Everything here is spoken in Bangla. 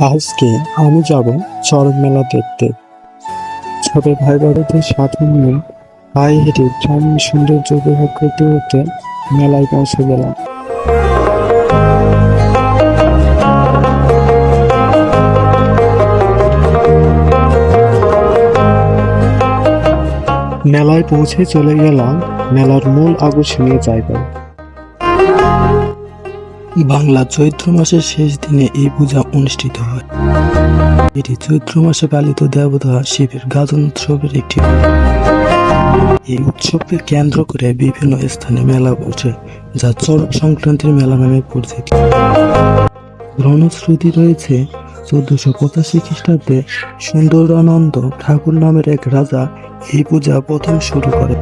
আজকে আমি যাব চরক মেলা দেখতে। ছোট ভাই বাড়িতে সাথে নিয়ে পায়ে হেঁটে গ্রামীণ সৌন্দর্য উপভোগ করতে করতে মেলায় পৌঁছে গেলাম। মেলায় পৌঁছে চলে গেলাম, মেলার মূল আকর্ষণীয় জায়গায়। বাংলা চৈত্র মাসের শেষ দিনে এই পূজা অনুষ্ঠিত হয়। এটি চৈত্র মাসে পালিত দেবতা শিবের গাজন উৎসবের একটি এই উৎসবকে কেন্দ্র করে বিভিন্ন স্থানে মেলা বসে, যা চড়ক সংক্রান্তির মেলা নামে পরিচিত। গ্রহণশ্রুতি রয়েছে চোদ্দশো পঁচাশি খ্রিস্টাব্দে সুন্দরানন্দ ঠাকুর নামের এক রাজা এই পূজা প্রথম শুরু করে